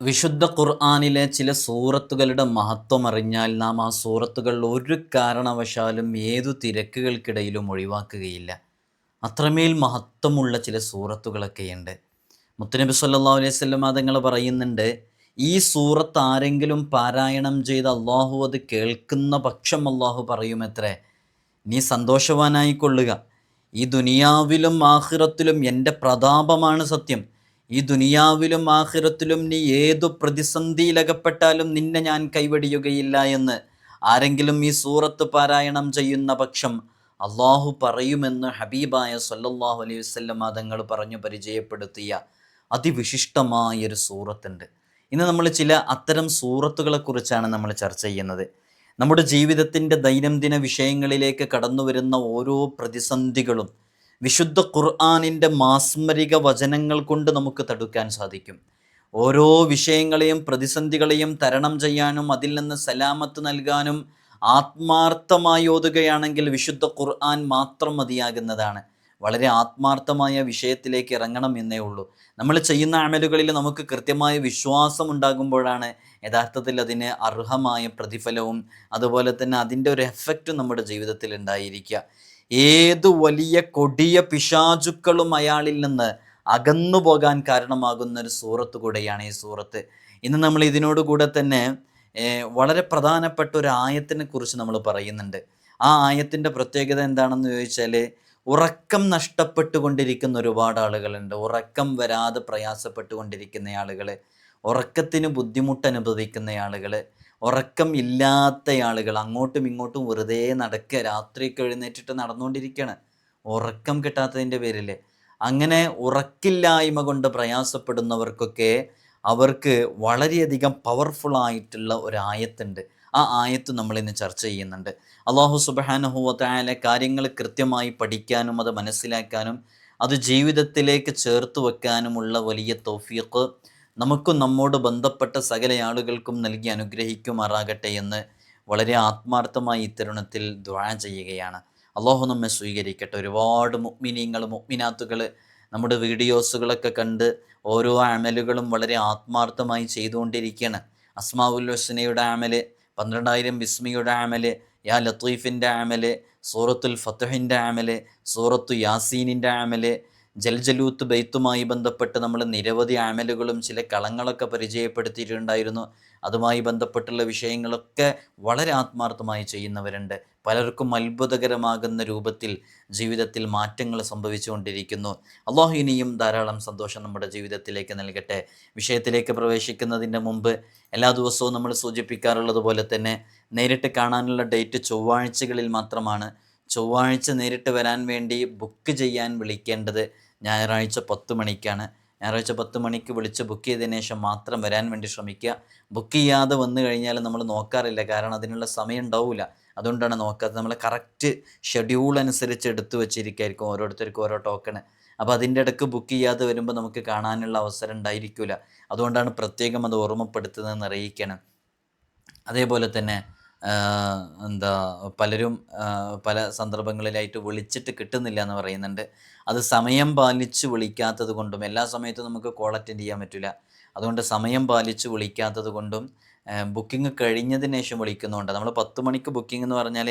വിശുദ്ധ ഖുർആാനിലെ ചില സൂറത്തുകളുടെ മഹത്വം അറിഞ്ഞാൽ നാം ആ സൂറത്തുകൾ ഒരു കാരണവശാലും ഏതു തിരക്കുകൾക്കിടയിലും ഒഴിവാക്കുകയില്ല. അത്രമേൽ മഹത്വമുള്ള ചില സൂറത്തുകളൊക്കെയുണ്ട്. മുത്തനബി സല്ലാ അലൈഹി സ്വല്ലം അതുങ്ങൾ പറയുന്നുണ്ട് ഈ സൂറത്ത് ആരെങ്കിലും പാരായണം ചെയ്ത് അള്ളാഹു അത് കേൾക്കുന്ന പക്ഷം അള്ളാഹു പറയുമത്രേ നീ സന്തോഷവാനായിക്കൊള്ളുക. ഈ ദുനിയാവിലും ആഹിറത്തിലും എന്റെ പ്രതാപമാണ് സത്യം. ഈ ദുനിയാവിലും ആഹിറത്തിലും നീ ഏതു പ്രതിസന്ധിയിലകപ്പെട്ടാലും നിന്നെ ഞാൻ കൈവടിയുകയില്ല എന്ന് ആരെങ്കിലും ഈ സൂറത്ത് പാരായണം ചെയ്യുന്ന പക്ഷം അള്ളാഹു പറയുമെന്ന് ഹബീബായ സല്ലല്ലാഹു അലൈഹി വസല്ലം തങ്ങൾ പറഞ്ഞു പരിചയപ്പെടുത്തിയ അതിവിശിഷ്ടമായൊരു സൂറത്തുണ്ട്. ഇന്ന് നമ്മൾ ചില അത്തരം സൂറത്തുകളെക്കുറിച്ചാണ് നമ്മൾ ചർച്ച ചെയ്യുന്നത്. നമ്മുടെ ജീവിതത്തിന്റെ ദൈനംദിന വിഷയങ്ങളിലേക്ക് കടന്നു വരുന്ന ഓരോ പ്രതിസന്ധികളും വിശുദ്ധ ഖുർആാനിന്റെ മാസ്മരിക വചനങ്ങൾ കൊണ്ട് നമുക്ക് തടുക്കാൻ സാധിക്കും. ഓരോ വിഷയങ്ങളെയും പ്രതിസന്ധികളെയും തരണം ചെയ്യാനും അതിൽ നിന്ന് സലാമത്ത് നൽകാനും ആത്മാർത്ഥമായി ഓതുകയാണെങ്കിൽ വിശുദ്ധ ഖുർആൻ മാത്രം മതിയാകുന്നതാണ്. വളരെ ആത്മാർത്ഥമായ വിഷയത്തിലേക്ക് ഇറങ്ങണം എന്നേ ഉള്ളൂ. നമ്മൾ ചെയ്യുന്ന അമലുകളിൽ നമുക്ക് കൃത്യമായ വിശ്വാസം ഉണ്ടാകുമ്പോഴാണ് യഥാർത്ഥത്തിൽ അതിന് അർഹമായ പ്രതിഫലവും അതുപോലെ തന്നെ അതിന്റെ ഒരു എഫക്റ്റും നമ്മുടെ ജീവിതത്തിൽ ഉണ്ടായിരിക്കുക. ഏതു വലിയ കൊടിയ പിശാചുക്കളും അയാളിൽ നിന്ന് അകന്നു പോകാൻ കാരണമാകുന്ന ഒരു സൂറത്ത് കൂടെയാണ് ഈ സൂറത്ത്. ഇന്ന് നമ്മൾ ഇതിനോട് കൂടെ തന്നെ വളരെ പ്രധാനപ്പെട്ട ഒരു ആയത്തിനെ കുറിച്ച് നമ്മൾ പറയുന്നുണ്ട്. ആ ആയത്തിന്റെ പ്രത്യേകത എന്താണെന്ന് ചോദിച്ചാൽ ഉറക്കം നഷ്ടപ്പെട്ടുകൊണ്ടിരിക്കുന്ന ഒരുപാട് ആളുകളുണ്ട്. ഉറക്കം വരാതെ പ്രയാസപ്പെട്ടുകൊണ്ടിരിക്കുന്ന ആളുകൾ ഉറക്കത്തിന് ബുദ്ധിമുട്ട് അനുഭവിക്കുന്ന ആളുകൾ ഉറക്കം ഇല്ലാത്ത ആളുകൾ അങ്ങോട്ടും ഇങ്ങോട്ടും വെറുതെ നടക്കുക. രാത്രി എഴുന്നേറ്റിട്ട് നടന്നുകൊണ്ടിരിക്കുകയാണ്. ഉറക്കം കിട്ടാത്തതിന്റെ പേരിൽ അങ്ങനെ ഉറക്കില്ലായ്മ കൊണ്ട് പ്രയാസപ്പെടുന്നവർക്കൊക്കെ അവർക്ക് വളരെയധികം പവർഫുൾ ആയിട്ടുള്ള ഒരു ആയത്തുണ്ട് ആ ആയത്ത് നമ്മൾ ഇന്ന് ചർച്ച ചെയ്യുന്നുണ്ട്. അള്ളാഹു സുബാനഹുവത്തായാലെ കാര്യങ്ങൾ കൃത്യമായി പഠിക്കാനും അത് മനസ്സിലാക്കാനും അത് ജീവിതത്തിലേക്ക് ചേർത്ത് വെക്കാനുമുള്ള വലിയ തോഫീക്ക് നമുക്കും നമ്മോട് ബന്ധപ്പെട്ട സകല ആളുകൾക്കും നൽകി അനുഗ്രഹിക്കുമാറാകട്ടെ എന്ന് വളരെ ആത്മാർത്ഥമായി ഇത്തരുണത്തിൽ ദ്വാ ചെയ്യുകയാണ്. അള്ളാഹു നമ്മെ സ്വീകരിക്കട്ടെ. ഒരുപാട് മുഗ്മിനീങ്ങൾ മുഗ്മിനാത്തുകൾ നമ്മുടെ വീഡിയോസുകളൊക്കെ കണ്ട് ഓരോ അമലുകളും വളരെ ആത്മാർത്ഥമായി ചെയ്തുകൊണ്ടിരിക്കുകയാണ്. അസ്മാവുൽ ഹുസ്നയുടെ അമൽ പന്ത്രണ്ടായിരം ബിസ്മിയുടെ ആമൽ യാ ലത്തീഫിന്റെ ആമൽ സൂറത്തുൽ ഫത്തുഹിന്റെ ആമൽ സൂറത്തു യാസീനിന്റെ അമൽ ജൽജലൂത്ത് ബെയ്ത്തുമായി ബന്ധപ്പെട്ട് നമ്മൾ നിരവധി ആമലുകളും ചില കളങ്ങളൊക്കെ പരിചയപ്പെടുത്തിയിട്ടുണ്ടായിരുന്നു. അതുമായി ബന്ധപ്പെട്ടുള്ള വിഷയങ്ങളൊക്കെ വളരെ ആത്മാർത്ഥമായി ചെയ്യുന്നവരുണ്ട്. പലർക്കും അത്ഭുതകരമാകുന്ന രൂപത്തിൽ ജീവിതത്തിൽ മാറ്റങ്ങൾ സംഭവിച്ചുകൊണ്ടിരിക്കുന്നു. അള്ളാഹു ഇനിയും ധാരാളം സന്തോഷം നമ്മുടെ ജീവിതത്തിലേക്ക് നൽകട്ടെ. വിഷയത്തിലേക്ക് പ്രവേശിക്കുന്നതിന്റെ മുമ്പ് എല്ലാ ദിവസവും നമ്മൾ സൂചിപ്പിക്കാറുള്ളത് പോലെ തന്നെ നേരിട്ട് കാണാനുള്ള ഡേറ്റ് ചൊവ്വാഴ്ചകളിൽ മാത്രമാണ്. ചൊവ്വാഴ്ച നേരിട്ട് വരാൻ വേണ്ടി ബുക്ക് ചെയ്യാൻ വിളിക്കേണ്ടത് ഞായറാഴ്ച പത്ത് മണിക്കാണ്. ഞായറാഴ്ച പത്ത് മണിക്ക് വിളിച്ച് ബുക്ക് ചെയ്തതിന് ശേഷം മാത്രം വരാൻ വേണ്ടി ശ്രമിക്കുക. ബുക്ക് ചെയ്യാതെ വന്നു കഴിഞ്ഞാൽ നമ്മൾ നോക്കാറില്ല. കാരണം അതിനുള്ള സമയം ഉണ്ടാവില്ല അതുകൊണ്ടാണ് നോക്കാത്തത്. നമ്മൾ കറക്റ്റ് ഷെഡ്യൂൾ അനുസരിച്ച് എടുത്തു വെച്ചിരിക്കായിരിക്കും ഓരോരുത്തർക്കും ഓരോ ടോക്കണ് അപ്പോൾ അതിന്റെ ഇടയ്ക്ക് ബുക്ക് ചെയ്യാതെ വരുമ്പോൾ നമുക്ക് കാണാനുള്ള അവസരം ഉണ്ടായിരിക്കില്ല അതുകൊണ്ടാണ് പ്രത്യേകം അത് ഓർമ്മപ്പെടുത്തുന്നതെന്ന് അറിയിക്കണം അതേപോലെ തന്നെ എന്താ പലരും പല സന്ദർഭങ്ങളിലായിട്ട് വിളിച്ചിട്ട് കിട്ടുന്നില്ല എന്ന് പറയുന്നുണ്ട്. അത് സമയം പാലിച്ച് വിളിക്കാത്തത് കൊണ്ടും എല്ലാ സമയത്തും നമുക്ക് കോൾ അറ്റൻഡ് ചെയ്യാൻ പറ്റില്ല. അതുകൊണ്ട് സമയം പാലിച്ച് വിളിക്കാത്തത് കൊണ്ടും ബുക്കിംഗ് കഴിഞ്ഞതിന് ശേഷം വിളിക്കുന്നുണ്ട്. നമ്മൾ പത്ത് മണിക്ക് ബുക്കിംഗ് എന്ന് പറഞ്ഞാൽ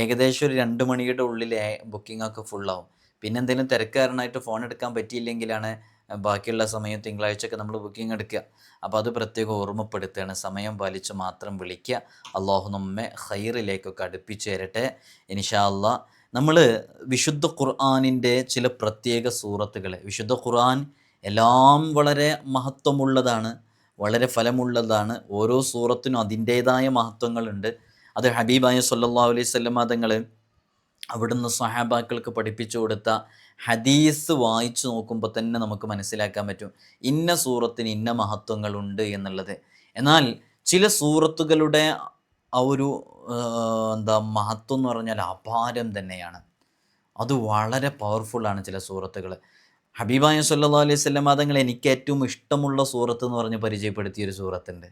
ഏകദേശം ഒരു രണ്ട് മണിയുടെ ഉള്ളിൽ ബുക്കിംഗ് ഒക്കെ ഫുള്ളാവും പിന്നെ എന്തെങ്കിലും തിരക്കാരനായിട്ട് ഫോൺ എടുക്കാൻ പറ്റിയില്ലെങ്കിലാണ് ബാക്കിയുള്ള സമയം തിങ്കളാഴ്ചയൊക്കെ നമ്മൾ ബുക്കിംഗ് എടുക്കുക. അപ്പോൾ അത് പ്രത്യേകം ഓർമ്മപ്പെടുത്തുകയാണ്. സമയം പാലിച്ച് മാത്രം വിളിക്കുക. അള്ളാഹു നമ്മെ ഹൈറിലേക്കൊക്കെ അടുപ്പിച്ചു തരട്ടെ. അള്ളാ നമ്മൾ വിശുദ്ധ ഖുർആാനിന്റെ ചില പ്രത്യേക സൂറത്തുകൾ വിശുദ്ധ ഖുർആൻ എല്ലാം വളരെ മഹത്വമുള്ളതാണ് വളരെ ഫലമുള്ളതാണ്. ഓരോ സൂറത്തിനും അതിന്റേതായ മഹത്വങ്ങളുണ്ട്. അത് ഹബീബായ സല്ലാ അലൈഹി സ്വല്ലം തങ്ങൾ അവിടുന്ന് സഹാബാക്കൾക്ക് പഠിപ്പിച്ചു കൊടുത്ത ഹദീസ് വായിച്ചു നോക്കുമ്പോൾ തന്നെ നമുക്ക് മനസ്സിലാക്കാൻ പറ്റും. ഇന്ന സൂറത്തിന് ഇന്ന മഹത്വങ്ങളുണ്ട് എന്നുള്ളത്. എന്നാൽ ചില സൂറത്തുകളുടെ ആ ഒരു എന്താ മഹത്വം എന്ന് പറഞ്ഞാൽ അപാരം തന്നെയാണ്. അത് വളരെ പവർഫുള്ളാണ് ചില സൂറത്തുകൾ ഹബീബായ സല്ലാ അലൈഹി സ്വല്ലം തങ്ങൾ എനിക്ക് ഏറ്റവും ഇഷ്ടമുള്ള സൂറത്ത് എന്ന് പറഞ്ഞ് പരിചയപ്പെടുത്തിയൊരു സൂറത്തുണ്ട്.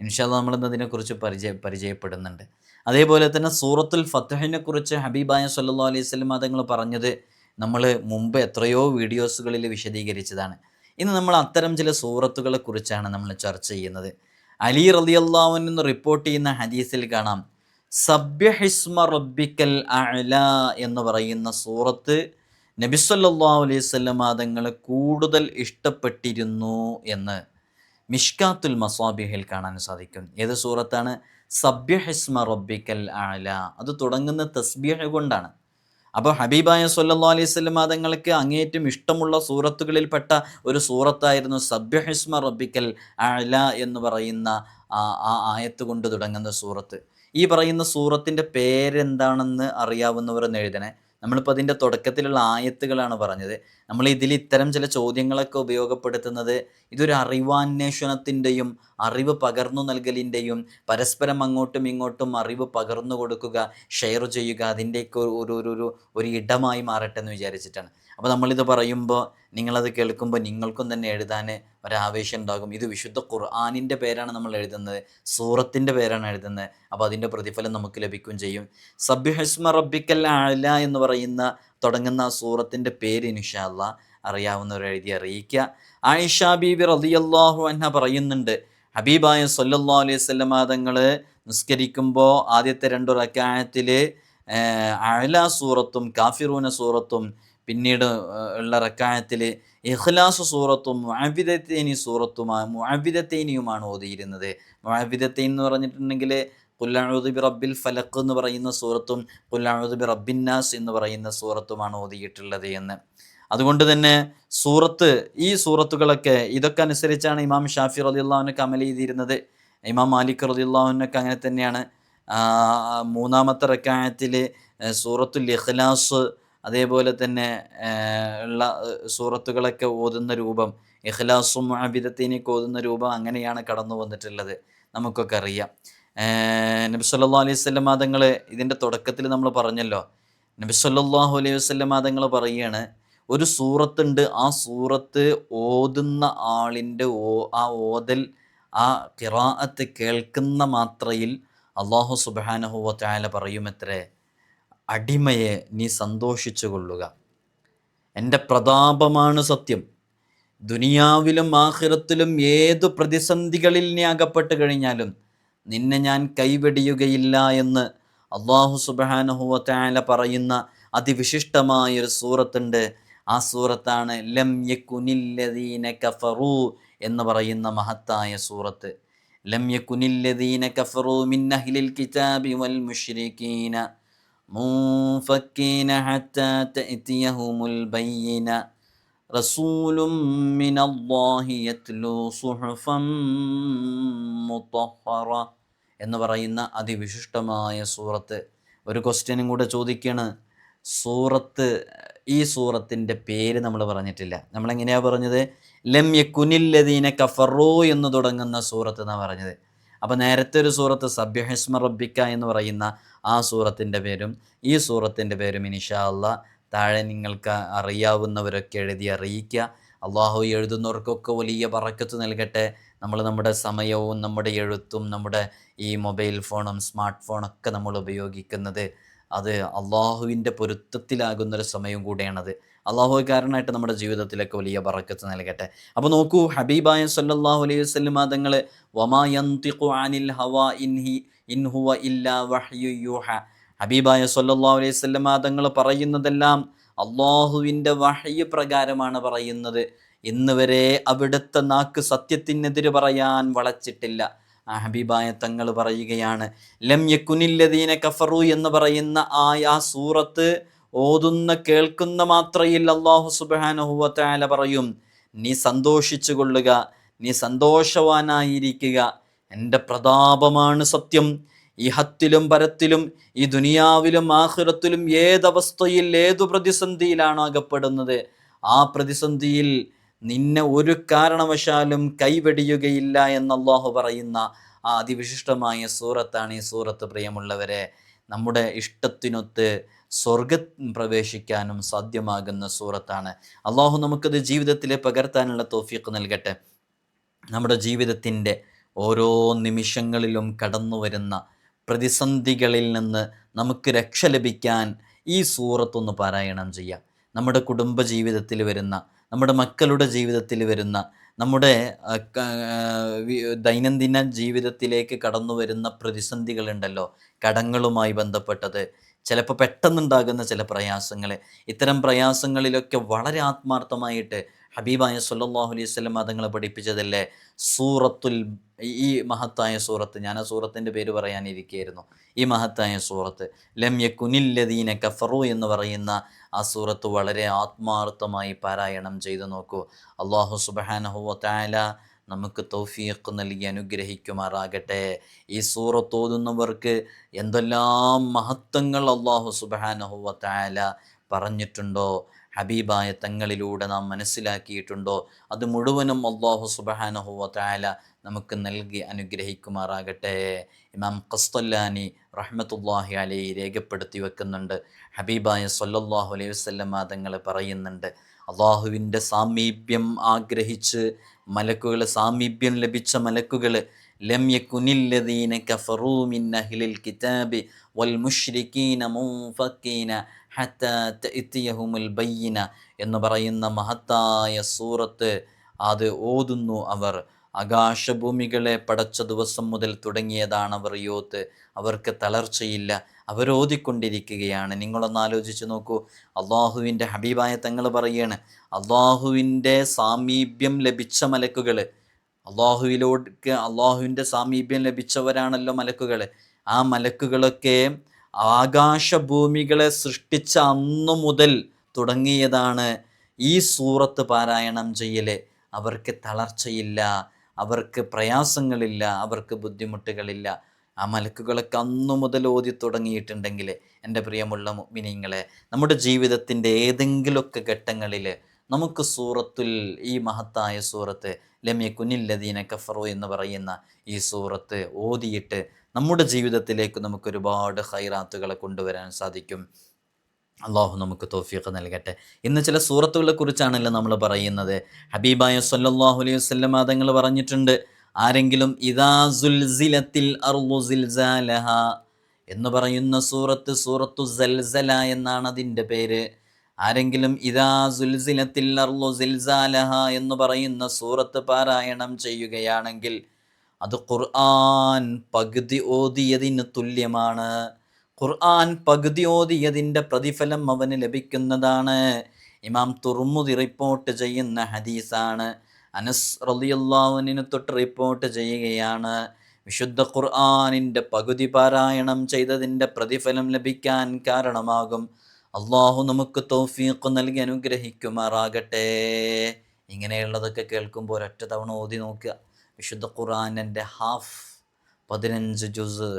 ഇൻഷാല്ല നമ്മളിന്ന് അതിനെക്കുറിച്ച് പരിചയ പരിചയപ്പെടുന്നുണ്ട്. അതേപോലെ തന്നെ സൂറത്തുൽ ഫത്തഹിനെ കുറിച്ച് ഹബീബായ സല്ലാ അലൈഹി സ്വലം പറഞ്ഞത് നമ്മൾ മുമ്പ് എത്രയോ വീഡിയോസുകളിൽ വിശദീകരിച്ചതാണ്. ഇന്ന് നമ്മൾ അത്തരം ചില സൂറത്തുകളെ കുറിച്ചാണ് നമ്മൾ ചർച്ച ചെയ്യുന്നത്. അലി റളിയല്ലാഹു എന്ന് റിപ്പോർട്ട് ചെയ്യുന്ന ഹദീസിൽ കാണാം. സബ്യഹിസ്മ റബ്ബിക്കൽ അല എന്ന് പറയുന്ന സൂറത്ത് നബിസ്വല്ലാ അലൈഹി സ്വല്ലം തങ്ങൾ കൂടുതൽ ഇഷ്ടപ്പെട്ടിരുന്നു എന്ന് മിഷ്കാത്തുൽ മസാബിഹിൽ കാണാൻ സാധിക്കും. ഏത് സൂറത്താണ്? സബ്യഹിസ്മ റബ്ബിക്കൽ അല അത് തുടങ്ങുന്ന തസ്ബീഹ് കൊണ്ടാണ്. അപ്പോൾ ഹബീബായ സല്ലാ അലൈഹി തങ്ങൾക്ക് അങ്ങേയറ്റം ഇഷ്ടമുള്ള സൂറത്തുകളിൽപ്പെട്ട ഒരു സൂറത്തായിരുന്നു സബ്യഹിസ്മ റബിക്കൽ അല എന്ന് പറയുന്ന ആ ആയത്ത് കൊണ്ട് തുടങ്ങുന്ന സൂറത്ത്. ഈ പറയുന്ന സൂറത്തിന്റെ പേരെന്താണെന്ന് അറിയാവുന്നവർ എഴുതണേ. നമ്മളിപ്പോൾ അതിന്റെ തുടക്കത്തിലുള്ള ആയത്തുകളാണ് പറഞ്ഞത്. നമ്മൾ ഇതിൽ ഇത്തരം ചില ചോദ്യങ്ങളൊക്കെ ഉപയോഗപ്പെടുത്തുന്നത് ഇതൊരു അറിവാന്വേഷണത്തിന്റെയും അറിവ് പകർന്നു നൽകലിന്റെയും പരസ്പരം അങ്ങോട്ടും ഇങ്ങോട്ടും അറിവ് പകർന്നു കൊടുക്കുക ഷെയർ ചെയ്യുക അതിന്റെയൊക്കെ ഒരു ഒരു ഒരു ഇടമായി മാറട്ടെ എന്ന് വിചാരിച്ചിട്ടാണ്. അപ്പോൾ നമ്മളിത് പറയുമ്പോൾ നിങ്ങളത് കേൾക്കുമ്പോൾ നിങ്ങൾക്കും തന്നെ എഴുതാൻ ഒരാവേശം ഉണ്ടാകും. ഇത് വിശുദ്ധ ഖുർആാനിന്റെ പേരാണ് നമ്മൾ എഴുതുന്നത്. സൂറത്തിന്റെ പേരാണ് എഴുതുന്നത്. അപ്പോൾ അതിന്റെ പ്രതിഫലം നമുക്ക് ലഭിക്കുകയും ചെയ്യും. സബ്യഹസ്മ റബ്ബിക്കൽ അല എന്ന് പറയുന്ന തുടങ്ങുന്ന സൂറത്തിന്റെ പേര് ഇൻഷാല്ല അറിയാവുന്നവർ എഴുതി അറിയിക്കുക. ആയിഷ ബീബി റളിയല്ലാഹു അൻഹ പറയുന്നുണ്ട് ഹബീബായ സൊല്ലാ അലൈഹി വസല്ലമ തങ്ങൾ നിസ്കരിക്കുമ്പോൾ ആദ്യത്തെ രണ്ട് റക്കായത്തിൽ അഴല സൂറത്തും കാഫിറൂന സൂറത്തും പിന്നീട് ഉള്ള റക്കായത്തിൽ ഇഖ്ലാസ് സൂറത്തും മുഅബിദത്തേനി സൂറത്തുമാണ് മുഅബിദത്തേനിയുമാണ് ഓതിയിരുന്നത്. മുഅബിദത്തേൻ എന്ന് പറഞ്ഞിട്ടുണ്ടെങ്കിൽ കുല്ലാഴുദുബി റബ്ബിൽ ഫലക്ക് എന്ന് പറയുന്ന സൂറത്തും കുല്ലാഴുദുബി റബ്ബിന്നാസ് എന്ന് പറയുന്ന സൂറത്തുമാണ് ഓതിയിട്ടുള്ളത് എന്ന്. അതുകൊണ്ട് തന്നെ സൂറത്ത് ഈ സൂറത്തുകളൊക്കെ ഇതൊക്കെ അനുസരിച്ചാണ് ഇമാം ഷാഫി റദിയുള്ളാഹുനൊക്കെ അമൽ ചെയ്തിരുന്നത് ഇമാം മാലിക് റദിയുള്ളാഹുനൊക്കെ അങ്ങനെ തന്നെയാണ്. മൂന്നാമത്തെ റക്കായത്തിൽ സൂറത്തുൽ ഇഖ്ലാസ് അതേപോലെ തന്നെ ഉള്ള സൂറത്തുകളൊക്കെ ഓതുന്ന രൂപം ഇഖ്ലാസും അബിദത്തിനൊക്കെ ഓതുന്ന രൂപം അങ്ങനെയാണ് കടന്നു വന്നിട്ടുള്ളത് നമുക്കൊക്കെ അറിയാം. നബി സല്ലാ അലൈഹി സ്വല്ലം മാതങ്ങൾ ഇതിന്റെ തുടക്കത്തിൽ നമ്മൾ പറഞ്ഞല്ലോ. നബി സല്ലാഹു അലൈഹി വസ്ലം മാതങ്ങൾ പറയുകയാണ് ഒരു സൂറത്തുണ്ട് ആ സൂറത്ത് ഓതുന്ന ആളിന്റെ ഓ ആ ഓതൽ ആ കിറാഅത്ത് കേൾക്കുന്ന മാത്രയിൽ അള്ളാഹു സുബാനഹുവ ചായാല പറയുമത്രേ അടിമയെ നീ സന്തോഷിച്ചു കൊള്ളുക എന്റെ പ്രതാപമാണ് സത്യം. ദുനിയാവിലും ആഹ്റത്തിലും ഏതു പ്രതിസന്ധികളിൽ നീ അകപ്പെട്ട് കഴിഞ്ഞാലും നിന്നെ ഞാൻ കൈവെടിയുകയില്ല എന്ന് അള്ളാഹു സുബാനഹുവ ചായാല പറയുന്ന അതിവിശിഷ്ടമായ ഒരു സൂറത്തുണ്ട്. ആ സൂറത്താണ് ലം യക്കുനില്ലദീന കഫറു എന്ന് പറയുന്ന മഹത്തായ സൂറത്ത്. ലം യക്കുനില്ലദീന കഫറു മിൻ അഹ്ലിൽ കിതാബി വൽ മുശ്രികീന منفكين حتى تأتيهم البينة رسول من الله يتلو صحفا مطهرة എന്ന് പറയുന്ന അതിവിശിഷ്ടമായ സൂറത്ത് ഒരു ക്വസ്റ്റ്യനും കൂടെ ചോദിക്കുകയാണ് സൂറത്ത് ഈ സൂറത്തിൻ്റെ പേര് നമ്മൾ പറഞ്ഞിട്ടില്ല നമ്മളെങ്ങനെയാണ് പറഞ്ഞത് ലം യക്കുനില്ലദീന കഫറു എന്ന് തുടങ്ങുന്ന സൂറത്ത് എന്നാണ് പറഞ്ഞത് അപ്പോൾ നേരത്തെ ഒരു സൂറത്ത് സബ്യഹസ്മ റബ്ബിക്ക എന്ന് പറയുന്ന ആ സൂറത്തിന്റെ പേരും ഈ സൂറത്തിന്റെ പേരും ഇനിഷാ അല്ല താഴെ നിങ്ങൾക്ക് അറിയാവുന്നവരൊക്കെ എഴുതി അറിയിക്കുക. അള്ളാഹു എഴുതുന്നവർക്കൊക്കെ വലിയ പറക്കത്ത് നൽകട്ടെ. നമ്മൾ നമ്മുടെ സമയവും നമ്മുടെ എഴുത്തും നമ്മുടെ ഈ മൊബൈൽ ഫോണും സ്മാർട്ട് ഫോണൊക്കെ നമ്മൾ ഉപയോഗിക്കുന്നത് അത് അള്ളാഹുവിന്റെ പൊരുത്തത്തിലാകുന്നൊരു സമയം കൂടെയാണത്. അള്ളാഹു കാരണമായിട്ട് നമ്മുടെ ജീവിതത്തിലൊക്കെ വലിയ പറക്കത്ത് നൽകട്ടെ. അപ്പോൾ നോക്കൂ ഹബീബായ സല്ലാഹു അലൈഹി വസല്ലം തങ്ങൾ വമായന്തിഖു അനിൽ ഹവാ ഇൻഹി ഇൻഹുവ ഇല്ലാ വഹ്യു ഹബീബായ സല്ലല്ലാഹു അലൈഹി വസല്ലം തങ്ങൾ പറയുന്നതെല്ലാം അള്ളാഹുവിന്റെ വഹയ്യ പ്രകാരമാണ് പറയുന്നത്. ഇന്ന് വരെ അവിടുത്തെ നാക്ക് സത്യത്തിനെതിരെ പറയാൻ വളച്ചിട്ടില്ല. ആ ഹബീബായ തങ്ങൾ പറയുകയാണ് ലം യക്കുനില്ലദീന കഫറു എന്ന് പറയുന്ന ആ ആ സൂറത്ത് ഓതുന്ന കേൾക്കുന്ന മാത്രയിൽ അള്ളാഹു തആല പറയും നീ സന്തോഷിച്ചു കൊള്ളുക നീ സന്തോഷവാനായിരിക്കുക എന്റെ പ്രതാപമാണ് സത്യം. ഇഹത്തിലും പരത്തിലും ഈ ദുനിയാവിലും ആഹുരത്തിലും ഏതവസ്ഥയിൽ ഏതു പ്രതിസന്ധിയിലാണ് അകപ്പെടുന്നത്? ആ പ്രതിസന്ധിയിൽ നിന്നെ ഒരു കാരണവശാലും കൈവെടിയുകയില്ല എന്ന് അള്ളാഹു പറയുന്ന ആ അതിവിശിഷ്ടമായ സൂറത്താണ് ഈ സൂറത്ത്. പ്രിയമുള്ളവരെ നമ്മുടെ ഇഷ്ടത്തിനൊത്ത് സ്വർഗ പ്രവേശിക്കാനും സാധ്യമാകുന്ന സൂറത്താണ്. അള്ളാഹു നമുക്കത് ജീവിതത്തിലെ പകർത്താനുള്ള തോഫീക്ക് നൽകട്ടെ. നമ്മുടെ ജീവിതത്തിന്റെ ഓരോ നിമിഷങ്ങളിലും കടന്നു വരുന്ന പ്രതിസന്ധികളിൽ നിന്ന് നമുക്ക് രക്ഷ ലഭിക്കാൻ ഈ സൂറത്തൊന്ന് പാരായണം ചെയ്യാം. നമ്മുടെ കുടുംബ ജീവിതത്തിൽ വരുന്ന നമ്മുടെ മക്കളുടെ ജീവിതത്തിൽ വരുന്ന നമ്മുടെ ദൈനംദിന ജീവിതത്തിലേക്ക് കടന്നു വരുന്ന പ്രതിസന്ധികളുണ്ടല്ലോ കടങ്ങളുമായി ബന്ധപ്പെട്ടത്. ചിലപ്പോൾ പെട്ടെന്നുണ്ടാകുന്ന ചില പ്രയാസങ്ങൾ ഇത്തരം പ്രയാസങ്ങളിലൊക്കെ വളരെ ആത്മാർത്ഥമായിട്ട് ഹബീബായ സല്ലല്ലാഹു അലൈഹി വസല്ലം അതുങ്ങളെ പഠിപ്പിച്ചതല്ലേ? സൂറത്തുൽ ഈ മഹത്തായ സൂറത്ത്. ഞാൻ ആ സൂറത്തിന്റെ പേര് പറയാനിരിക്കുകയായിരുന്നു. ഈ മഹത്തായ സൂറത്ത്. ലം കുനില്ലദീന കഫറു എന്ന് പറയുന്ന ആ സൂറത്ത് വളരെ ആത്മാർത്ഥമായി പാരായണം ചെയ്തു നോക്കൂ. അള്ളാഹു സുബ്ഹാനഹു താല നമുക്ക് തൗഫീഖ് നൽകി അനുഗ്രഹിക്കുമാറാകട്ടെ. ഈ സൂറത്ത് ഓതുന്നവർക്ക് എന്തെല്ലാം മഹത്വങ്ങൾ അള്ളാഹു സുബ്ഹാനഹു താല പറഞ്ഞിട്ടുണ്ടോ? ഹബീബായ തങ്ങളിലൂടെ നാം മനസ്സിലാക്കിയിട്ടുണ്ടോ? അത് മുഴുവനും അള്ളാഹു സുബ്ഹാനഹു വ തആല നമുക്ക് നൽകി അനുഗ്രഹിക്കുമാറാകട്ടെ. ഇമാം ഖസ്തല്ലാനി റഹ്മത്തുല്ലാഹി അലൈ രേഖപ്പെടുത്തി വെക്കുന്നുണ്ട്. ഹബീബായ സൊല്ലാഹു അലൈഹി വസല്ലം തങ്ങൾ പറയുന്നുണ്ട് അള്ളാഹുവിന്റെ സാമീപ്യം ആഗ്രഹിച്ച് മലക്കുകൾ സാമീപ്യം ലഭിച്ച മലക്കുകൾ ലം يكن കഫറൂ كفروا അഹ്ലിൽ കിതാബി വൽ والمشركين منفكين ഹത്താ تأتيهم البينة. എന്ന് പറയുന്ന മഹത്തായ സൂറത്ത് അത് ഓതുന്നു അവർ. ആകാശഭൂമികളെ പടച്ച ദിവസം മുതൽ തുടങ്ങിയതാണ് അവർ യോത്ത്. അവർക്ക് തളർച്ചയില്ല. അവരോതിക്കൊണ്ടിരിക്കുകയാണ് നിങ്ങളൊന്ന് ആലോചിച്ച് നോക്കൂ. അള്ളാഹുവിന്റെ ഹബീബായ തങ്ങൾ പറയാണ് അള്ളാഹുവിന്റെ സാമീപ്യം ലഭിച്ച മലക്കുകൾ അള്ളാഹുവിലോട്ട് അള്ളാഹുവിന്റെ സാമീപ്യം ലഭിച്ചവരാണല്ലോ മലക്കുകൾ ആ മലക്കുകളൊക്കെ ആകാശഭൂമികളെ സൃഷ്ടിച്ച അന്നു മുതൽ തുടങ്ങിയതാണ് ഈ സൂറത്ത് പാരായണം ചെയ്യൽ അവർക്ക് തളർച്ചയില്ല അവർക്ക് പ്രയാസങ്ങളില്ല അവർക്ക് ബുദ്ധിമുട്ടുകളില്ല. ആ മലക്കുകളൊക്കെ അന്നു മുതൽ ഓതി തുടങ്ങിയിട്ടുണ്ടെങ്കിൽ എന്റെ പ്രിയമുള്ള മിനിങ്ങളെ നമ്മുടെ ജീവിതത്തിന്റെ ഏതെങ്കിലുമൊക്കെ ഘട്ടങ്ങളിൽ നമുക്ക് സൂറത്തുൽ ഈ മഹത്തായ സൂറത്ത് ലമ്യ കുനില്ലദീന കഫറു എന്ന് പറയുന്ന ഈ സൂറത്ത് ഓതിയിട്ട് നമ്മുടെ ജീവിതത്തിലേക്ക് നമുക്ക് ഒരുപാട് ഹൈറാത്തുകളെ കൊണ്ടുവരാൻ സാധിക്കും. അള്ളാഹു നമുക്ക് തോഫീഖ് നൽകട്ടെ. ഇന്ന് ചില സൂറത്തുകളെ കുറിച്ചാണല്ലോ നമ്മൾ പറയുന്നത്. ഹബീബായ സല്ലാഹു അലൈഹി വസല്ലം തങ്ങൾ പറഞ്ഞിട്ടുണ്ട് ആരെങ്കിലും ഇദാ സുൽസിലത്തിൽ എന്ന് പറയുന്ന സൂറത്ത് സൂറത്തു സൽസല എന്നാണ് അതിന്റെ പേര്. ആരെങ്കിലും ഇതാ സുൽസിലത്തിൽ എന്ന് പറയുന്ന സൂറത്ത് പാരായണം ചെയ്യുകയാണെങ്കിൽ അത് ഖുർആൻ പകുതി ഓതിയതിന് തുല്യമാണ്. ഖുർആൻ പകുതി ഓതിയതിന്റെ പ്രതിഫലം അവന് ലഭിക്കുന്നതാണ്. ഇമാം തുർമുദി റിപ്പോർട്ട് ചെയ്യുന്ന ഹദീസാണ്. അനസ് റലിയുള്ളവനിന് തൊട്ട് റിപ്പോർട്ട് ചെയ്യുകയാണ്. വിശുദ്ധ ഖുർആാനിന്റെ പകുതി പാരായണം ചെയ്തതിന്റെ പ്രതിഫലം ലഭിക്കാൻ കാരണമാകും. അള്ളാഹു നമുക്ക് തോഫീക്ക് നൽകി അനുഗ്രഹിക്കുമാറാകട്ടെ. ഇങ്ങനെയുള്ളതൊക്കെ കേൾക്കുമ്പോൾ ഒരൊറ്റ തവണ ഓതി നോക്കുക. വിശുദ്ധ ഖുറാനന്റെ ഹാഫ് പതിനഞ്ച് ജുസ്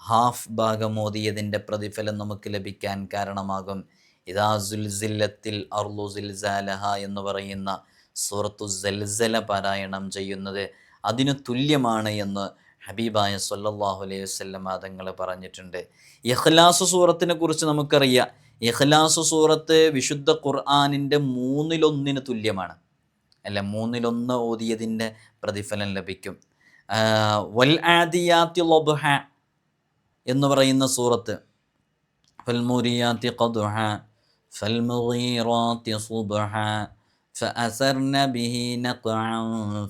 ഹാഫ് ഭാഗം ഓതിയതിന്റെ പ്രതിഫലം നമുക്ക് ലഭിക്കാൻ കാരണമാകും. ഇതാ സുൽസില്ലത്തിൽ അർലു സിൽസാലഹ എന്ന് പറയുന്ന സൂറത്തു സൽസല പാരായണം ചെയ്യുന്നത് അതിനു തുല്യമാണ് എന്ന് ഹബീബായ സല്ലല്ലാഹു അലൈഹി വസല്ലം തങ്ങൾ പറഞ്ഞിട്ടുണ്ട്. ഇഖ്ലാസ് സൂറത്തിനെ കുറിച്ച് നമുക്കറിയാം. ഇഖ്ലാസ് സൂറത്ത് വിശുദ്ധ ഖുർആാനിന്റെ മൂന്നിലൊന്നിന് തുല്യമാണ്. അല്ല മൂന്നിലൊന്ന് ഓതിയതിന്റെ പ്രതിഫലം ലഭിക്കും. വൽ ആദിയാത്തി ലൊബുഹ എന്ന് പറയുന്ന സൂറത്ത്. സുബ്ഹ ഫഅസർന ബിഹി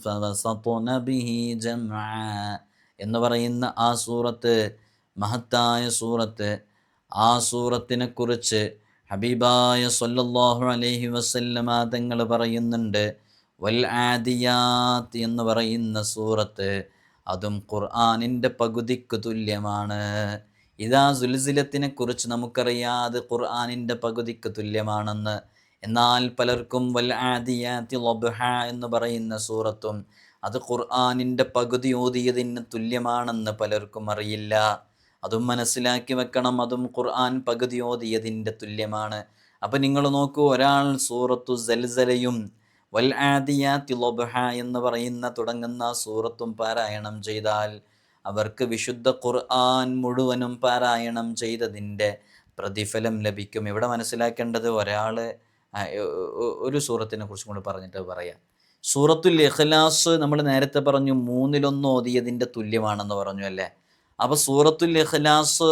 ഫവസത്ന ബിഹി ജംഅ എന്ന് പറയുന്ന ആ സൂറത്ത് മഹത്തായ സൂറത്ത്. ആ സൂറത്തിനെ കുറിച്ച് ഹബീബായ സൊല്ലാഹു അലഹി വസല്ലമ തങ്ങൾ പറയുന്നുണ്ട് വൽ ആദിയാത്ത് എന്ന് പറയുന്ന സൂറത്ത് അതും ഖുർആാനിന്റെ പകുതിക്ക് തുല്യമാണ്. ഇതാ സുൽസിലത്തിനെ കുറിച്ച് നമുക്കറിയാതെ ഖുർആാനിന്റെ പകുതിക്ക് തുല്യമാണെന്ന്. എന്നാൽ പലർക്കും വൽ ആദിയാത്തി ലബ്ഹ എന്ന് പറയുന്ന സൂറത്തും അത് ഖുർആാനിന്റെ പകുതി ഓതിയതിന് തുല്യമാണെന്ന് പലർക്കും അറിയില്ല. അതും മനസ്സിലാക്കി വെക്കണം അതും ഖുർആൻ പകുതി ഓതിയതിന്റെ തുല്യമാണ്. അപ്പം നിങ്ങൾ നോക്കൂ ഒരാൾ സൂറത്തു സൽസലയും വൽ ആദിയാത്തി തിലൊബഹ എന്ന് പറയുന്ന തുടങ്ങുന്ന സൂറത്തും പാരായണം ചെയ്താൽ അവർക്ക് വിശുദ്ധ ഖുർആൻ മുഴുവനും പാരായണം ചെയ്തതിന്റെ പ്രതിഫലം ലഭിക്കും. ഇവിടെ മനസ്സിലാക്കേണ്ടത് ഒരാൾ ഒരു സൂറത്തിനെ കുറിച്ചും കൂടി പറഞ്ഞിട്ട് പറയാം. സൂറത്തുൽ ഇഖ്ലാസ് നമ്മൾ നേരത്തെ പറഞ്ഞു മൂന്നിലൊന്ന് ഓതിയതിന്റെ തുല്യമാണെന്ന് പറഞ്ഞു അല്ലേ? അപ്പോൾ സൂറത്തുൽ ഇഖ്ലാസ്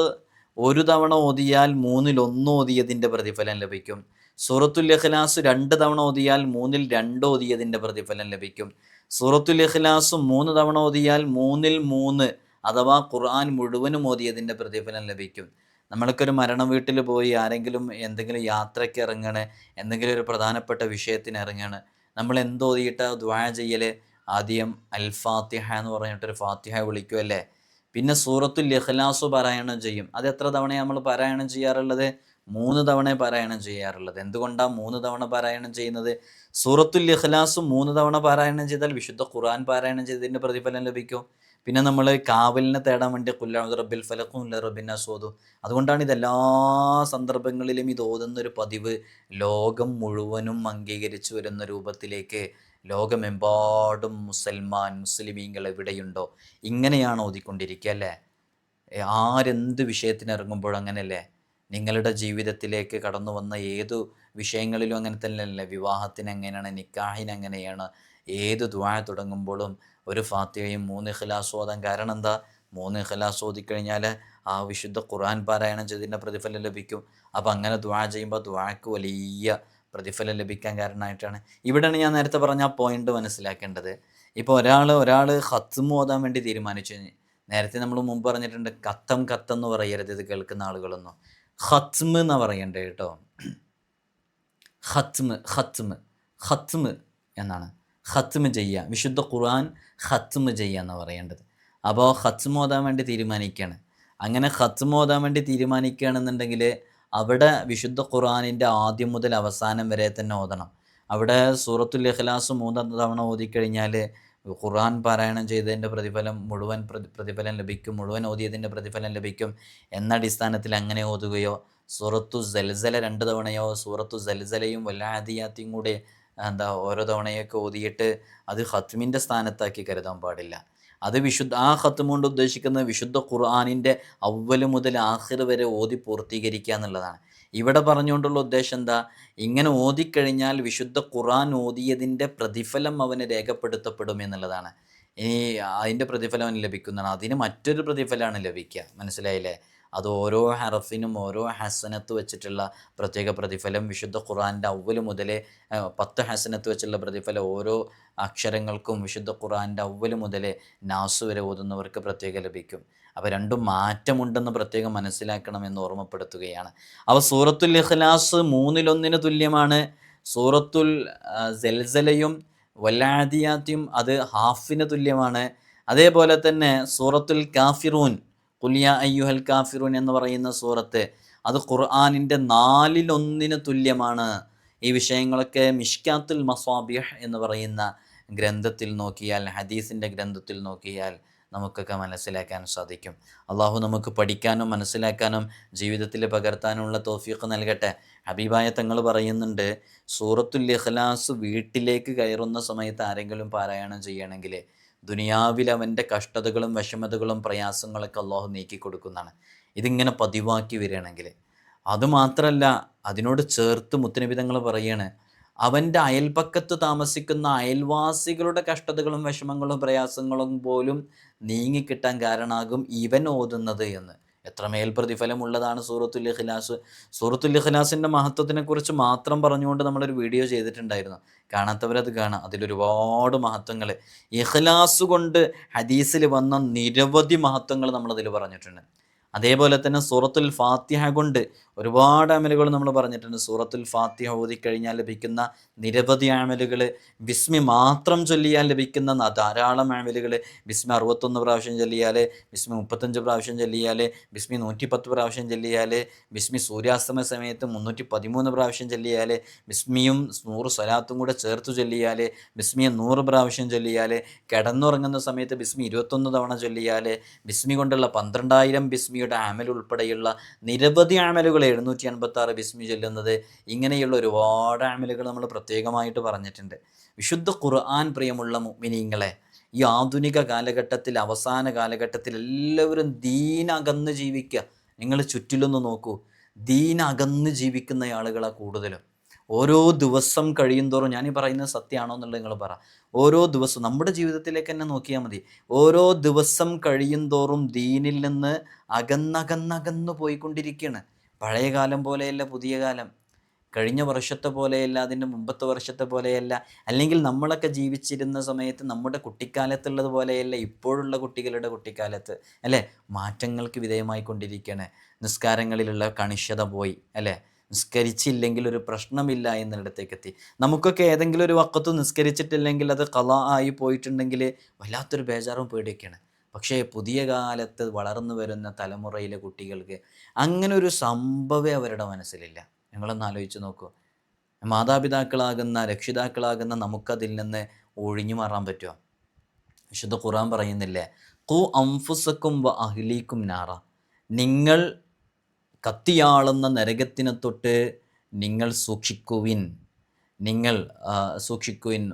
ഒരു തവണ ഓതിയാൽ മൂന്നിൽ ഒന്ന് ഓതിയതിന്റെ പ്രതിഫലം ലഭിക്കും. സൂറത്തുൽ ഇഖ്ലാസ് രണ്ട് തവണ ഓതിയാൽ മൂന്നിൽ രണ്ട് ഓതിയതിന്റെ പ്രതിഫലം ലഭിക്കും. സൂറത്തുൽ ഇഖ്ലാസ് മൂന്ന് തവണ ഓതിയാൽ മൂന്നിൽ മൂന്ന് അഥവാ ഖുർആൻ മുഴുവനും ഓതിയതിന്റെ പ്രതിഫലം ലഭിക്കും. നമ്മൾക്കൊരു മരണ വീട്ടിൽ പോയി ആരെങ്കിലും എന്തെങ്കിലും യാത്രയ്ക്ക് ഇറങ്ങണ് എന്തെങ്കിലും ഒരു പ്രധാനപ്പെട്ട വിഷയത്തിന് ഇറങ്ങണ് നമ്മൾ എന്തോതിയിട്ട് ദ്വാഴ ചെയ്യൽ ആദ്യം അൽ ഫാത്തിഹ എന്ന് പറഞ്ഞിട്ടൊരു ഫാത്തിഹ വിളിക്കുമല്ലേ പിന്നെ സൂറത്തുൽ ഇഖ്ലാസ് പാരായണം ചെയ്യും. അത് എത്ര തവണ നമ്മൾ പാരായണം ചെയ്യാറുള്ളത്? മൂന്ന് തവണ പാരായണം ചെയ്യാറുള്ളത്. എന്തുകൊണ്ടാണ് മൂന്ന് തവണ പാരായണം ചെയ്യുന്നത്? സൂറത്തുൽ ഇഖ്ലാസ് മൂന്ന് തവണ പാരായണം ചെയ്താൽ വിശുദ്ധ ഖുർആൻ പാരായണം ചെയ്തതിന്റെ പ്രതിഫലം ലഭിക്കും. പിന്നെ നമ്മൾ കാവലിനെ തേടാൻ വേണ്ടി കുല്ലാഹു റബ്ബിൽ ഫലക്കും റബ്ബിൻ അസോദും അതുകൊണ്ടാണ് ഇതെല്ലാ സന്ദർഭങ്ങളിലും ഇത് ഓതുന്നൊരു പതിവ്. ലോകം മുഴുവനും അംഗീകരിച്ചു വരുന്ന രൂപത്തിലേക്ക് ലോകമെമ്പാടും മുസൽമാൻ മുസ്ലിമീങ്ങൾ എവിടെയുണ്ടോ ഇങ്ങനെയാണ് ഓതിക്കൊണ്ടിരിക്കുക അല്ലേ? ആരെന്ത് വിഷയത്തിന് ഇറങ്ങുമ്പോഴും അങ്ങനെയല്ലേ? നിങ്ങളുടെ ജീവിതത്തിലേക്ക് കടന്നു വന്ന ഏതു വിഷയങ്ങളിലും അങ്ങനെ തന്നെയല്ലേ? വിവാഹത്തിന് എങ്ങനെയാണ്? നിക്കാഹിന് എങ്ങനെയാണ്? ഏത് ദ്വായ തുടങ്ങുമ്പോഴും ഒരു ഫാത്തിഹയും മൂന്ന് ഓതാൻ കാരണം എന്താ? മൂന്ന് ഇഖ്ലാസ് ഓതിക്കഴിഞ്ഞാൽ ആ വിശുദ്ധ ഖുർആൻ പാരായണം ചെയ്തതിന്റെ പ്രതിഫലം ലഭിക്കും. അപ്പോൾ അങ്ങനെ ദ്വാ ചെയ്യുമ്പോൾ ദ്വാക്ക് വലിയ പ്രതിഫലം ലഭിക്കാൻ കാരണമായിട്ടാണ്. ഇവിടെയാണ് ഞാൻ നേരത്തെ പറഞ്ഞ ആ പോയിന്റ് മനസ്സിലാക്കേണ്ടത്. ഇപ്പോൾ ഒരാൾ ഒരാൾ ഹത്തും ഓതാൻ വേണ്ടി തീരുമാനിച്ചു നേരത്തെ നമ്മൾ മുമ്പ് പറഞ്ഞിട്ടുണ്ട് കത്തം കത്തം എന്ന് പറയരുത് ഇത് കേൾക്കുന്ന ആളുകളൊന്നും. ഹത്മ് എന്ന് പറയണ്ടേ കേട്ടോ. ഹത്മ് ഹത്മ് ഹത്മ് എന്നാണ്. ഹത്മ് ചെയ്യുക വിശുദ്ധ ഖുർആൻ ഹത്മ് ചെയ്യുക എന്ന് പറയേണ്ടത്. അപ്പോൾ ഹത്മ് ഓതാൻ വേണ്ടി തീരുമാനിക്കുകയാണ് അങ്ങനെ ഹത്മ് ഓതാൻ വേണ്ടി തീരുമാനിക്കുകയാണെന്നുണ്ടെങ്കിൽ അവിടെ വിശുദ്ധ ഖുർആാനിന്റെ ആദ്യം മുതൽ അവസാനം വരെ തന്നെ ഓതണം. അവിടെ സൂറത്തുൽ ഇഖ്ലാസ് മൂന്ന് തവണ ഓതിക്കഴിഞ്ഞാൽ ഖുർആൻ പാരായണം ചെയ്തതിന്റെ പ്രതിഫലം മുഴുവൻ പ്രതിഫലം ലഭിക്കും മുഴുവൻ ഓതിയതിന്റെ പ്രതിഫലം ലഭിക്കും എന്ന അടിസ്ഥാനത്തിൽ അങ്ങനെ ഓതുകയോ സൂറത്തു ജൽസല രണ്ട് തവണയോ സൂറത്തു ജൽസലയും വല്ലാതിയാത്തിയും കൂടെ എന്താ ഓരോ തവണയൊക്കെ ഓതിയിട്ട് അത് ഹത്മിന്റെ സ്ഥാനത്താക്കി കരുതാൻ പാടില്ല. അത് വിശുദ്ധ ആ ഹത്മ കൊണ്ട് ഉദ്ദേശിക്കുന്ന വിശുദ്ധ ഖുർആാനിന്റെ അവൽ മുതൽ ആഹിർ വരെ ഓതി പൂർത്തീകരിക്കുക എന്നുള്ളതാണ്. ഇവിടെ പറഞ്ഞുകൊണ്ടുള്ള ഉദ്ദേശം എന്താ? ഇങ്ങനെ ഓതിക്കഴിഞ്ഞാൽ വിശുദ്ധ ഖുർആൻ ഓതിയതിന്റെ പ്രതിഫലം അവന് രേഖപ്പെടുത്തപ്പെടും എന്നുള്ളതാണ്. ഇനി അതിന്റെ പ്രതിഫലം അവന് ലഭിക്കുന്നതാണ്. അതിന് മറ്റൊരു പ്രതിഫലമാണ് ലഭിക്കുക. മനസ്സിലായില്ലേ? അത് ഓരോ ഹറഫിനും ഓരോ ഹസനത്ത് വെച്ചിട്ടുള്ള പ്രത്യേക പ്രതിഫലം വിശുദ്ധ ഖുറാന്റെ അവൽ മുതലേ പത്ത് ഹസനത്ത് വെച്ചുള്ള പ്രതിഫലം ഓരോ അക്ഷരങ്ങൾക്കും വിശുദ്ധ ഖുറാന്റെ അവൽ മുതലേ നാസ് വരെ ഓതുന്നവർക്ക് പ്രത്യേകം ലഭിക്കും. അപ്പോൾ രണ്ടും മാറ്റമുണ്ടെന്ന് പ്രത്യേകം മനസ്സിലാക്കണമെന്ന് ഓർമ്മപ്പെടുത്തുകയാണ്. അവ സൂറത്തുൽ ഇഖ്ലാസ് മൂന്നിലൊന്നിന് തുല്യമാണ്. സൂറത്തുൽ ജൽസലയും വല്ലാദിയാത്തിയും അത് ഹാഫിന് തുല്യമാണ്. അതേപോലെ തന്നെ സൂറത്തുൽ കാഫിറൂൻ കുലിയ അയ്യുഹൽ കാഫിറൂൻ എന്ന് പറയുന്ന സൂറത്ത് അത് ഖുർആാനിന്റെ നാലിലൊന്നിന് തുല്യമാണ്. ഈ വിഷയങ്ങളൊക്കെ മിഷ്കാത്തുൽ മസാബിഹ് എന്ന് പറയുന്ന ഗ്രന്ഥത്തിൽ നോക്കിയാൽ ഹദീസിന്റെ ഗ്രന്ഥത്തിൽ നോക്കിയാൽ നമുക്കൊക്കെ മനസ്സിലാക്കാൻ സാധിക്കും. അള്ളാഹു നമുക്ക് പഠിക്കാനും മനസ്സിലാക്കാനും ജീവിതത്തിൽ പകർത്താനുള്ള തോഫീഖ് നൽകട്ടെ. ഹബീബായ തങ്ങൾ പറയുന്നുണ്ട് സൂറത്തുൽ ഇഖ്ലാസ് വീട്ടിലേക്ക് കയറുന്ന സമയത്ത് ആരെങ്കിലും പാരായണം ചെയ്യണമെങ്കിൽ ദുനിയാവിൽ അവന്റെ കഷ്ടതകളും വിഷമതകളും പ്രയാസങ്ങളൊക്കെ അള്ളാഹു നീക്കി കൊടുക്കുന്നതാണ്. ഇതിങ്ങനെ പതിവാക്കി വരികയാണെങ്കിൽ അതുമാത്രമല്ല അതിനോട് ചേർത്ത് മുത്തനബിതങ്ങൾ പറയാണ് അവന്റെ അയൽപക്കത്ത് താമസിക്കുന്ന അയൽവാസികളുടെ കഷ്ടതകളും വിഷമങ്ങളും പ്രയാസങ്ങളും പോലും നീങ്ങിക്കിട്ടാൻ കാരണമാകും ഇവൻ ഓതുന്നത് എന്ന്. എത്രമേൽ പ്രതിഫലമുള്ളതാണ് സൂറത്തുൽ ഇഖ്ലാസ്. സൂറത്തുൽ ഇഖ്ലാസിന്റെ മഹത്വത്തിനെക്കുറിച്ച് മാത്രം പറഞ്ഞുകൊണ്ട് നമ്മളൊരു വീഡിയോ ചെയ്തിട്ടുണ്ടായിരുന്നു. കാണാത്തവരത് കാണാം. അതിലൊരുപാട് മഹത്വങ്ങൾ. ഇഖ്ലാസ് കൊണ്ട് ഹദീസിൽ വന്ന നിരവധി മഹത്വങ്ങൾ നമ്മളതിൽ പറഞ്ഞിട്ടുണ്ട്. അതേപോലെ തന്നെ സൂറത്തുൽ ഫാത്തിഹ കൊണ്ട് ഒരുപാട് അമലുകൾ നമ്മൾ പറഞ്ഞിട്ടുണ്ട്. സൂറത്തുൽ ഫാത്തിഹ ഓതിക്കഴിഞ്ഞാൽ ലഭിക്കുന്ന നിരവധി അമലുകൾ ബിസ്മി മാത്രം ചൊല്ലിയാൽ ലഭിക്കുന്ന ധാരാളം അമലുകൾ ബിസ്മി അറുപത്തൊന്ന് പ്രാവശ്യം ചൊല്ലിയാൽ ബിസ്മി മുപ്പത്തഞ്ച് പ്രാവശ്യം ചൊല്ലിയാൽ ബിസ്മി നൂറ്റി പത്ത് പ്രാവശ്യം ചൊല്ലിയാൽ ബിസ്മി സൂര്യാസ്തമ സമയത്ത് മുന്നൂറ്റി പതിമൂന്ന് പ്രാവശ്യം ചൊല്ലിയാൽ ബിസ്മിയും നൂറ് സ്വലാത്തും കൂടെ ചേർത്ത് ചൊല്ലിയാൽ ബിസ്മിയെ നൂറ് പ്രാവശ്യം ചൊല്ലിയാൽ കിടന്നുറങ്ങുന്ന സമയത്ത് ബിസ്മി ഇരുപത്തൊന്ന് തവണ ചൊല്ലിയാൽ ബിസ്മി കൊണ്ടുള്ള പന്ത്രണ്ടായിരം ബിസ്മിയുടെ ആമൽ ഉൾപ്പെടെയുള്ള നിരവധി ആമലുകൾ എഴുന്നൂറ്റി അൻപത്തി ആറ് ബിസ്മി ചൊല്ലുന്നത് ഇങ്ങനെയുള്ള ഒരുപാട് ആമലുകൾ നമ്മൾ പ്രത്യേകമായിട്ട് പറഞ്ഞിട്ടുണ്ട്. വിശുദ്ധ ഖുർആൻ പ്രിയമുള്ള മിനിങ്ങളെ ഈ ആധുനിക കാലഘട്ടത്തിൽ അവസാന കാലഘട്ടത്തിൽ എല്ലാവരും ദീനകന്ന് ജീവിക്കുക. നിങ്ങൾ ചുറ്റിലൊന്ന് നോക്കൂ. ദീനകന്ന് ജീവിക്കുന്ന ആളുകളാണ് കൂടുതലും. ഓരോ ദിവസം കഴിയുന്തോറും ഞാൻ ഈ പറയുന്നത് സത്യമാണോ എന്നുള്ളത് നിങ്ങൾ പറ. ഓരോ ദിവസം നമ്മുടെ ജീവിതത്തിലേക്ക് തന്നെ നോക്കിയാൽ മതി. ഓരോ ദിവസം കഴിയുന്തോറും ദീനിൽ നിന്ന് അകന്നകന്നകന്നു പോയിക്കൊണ്ടിരിക്കുകയാണ്. പഴയ കാലം പോലെയല്ല പുതിയ കാലം. കഴിഞ്ഞ വർഷത്തെ പോലെയല്ല അതിന്റെ മുമ്പത്തെ വർഷത്തെ പോലെയല്ല. അല്ലെങ്കിൽ നമ്മളൊക്കെ ജീവിച്ചിരുന്ന സമയത്ത് നമ്മുടെ കുട്ടിക്കാലത്തുള്ളത് പോലെയല്ല ഇപ്പോഴുള്ള കുട്ടികളുടെ കുട്ടിക്കാലത്ത്. അല്ലേ? മാറ്റങ്ങൾക്ക് വിധേയമായിക്കൊണ്ടിരിക്കുകയാണ്. നിസ്കാരങ്ങളിലുള്ള കണിശത പോയി. അല്ലേ? നിസ്കരിച്ചില്ലെങ്കിൽ ഒരു പ്രശ്നമില്ല എന്നിടത്തേക്ക് എത്തി നമുക്കൊക്കെ ഏതെങ്കിലും ഒരു വക്കത്ത് നിസ്കരിച്ചിട്ടില്ലെങ്കിൽ അത് കല ആയി പോയിട്ടുണ്ടെങ്കിൽ വല്ലാത്തൊരു ബേജാറും പേടിയൊക്കെയാണ്. പക്ഷേ പുതിയ കാലത്ത് വളർന്നു വരുന്ന തലമുറയിലെ കുട്ടികൾക്ക് അങ്ങനെ ഒരു സംഭവേ അവരുടെ മനസ്സിലില്ല. നിങ്ങളൊന്ന് ആലോചിച്ച് നോക്കൂ. മാതാപിതാക്കളാകുന്ന രക്ഷിതാക്കളാകുന്ന നമുക്കതിൽ നിന്ന് ഒഴിഞ്ഞു മാറാൻ പറ്റുമോ? വിശുദ്ധ ഖുറാൻ പറയുന്നില്ലേ കു അംഫുസക്കും വ അഹ്ലീക്കും നാറ. നിങ്ങൾ കത്തിയാളുന്ന നരകത്തിനെ തൊട്ട് നിങ്ങൾ സൂക്ഷിക്കുവിൻ. നിങ്ങൾ സൂക്ഷിക്കുവിൻ.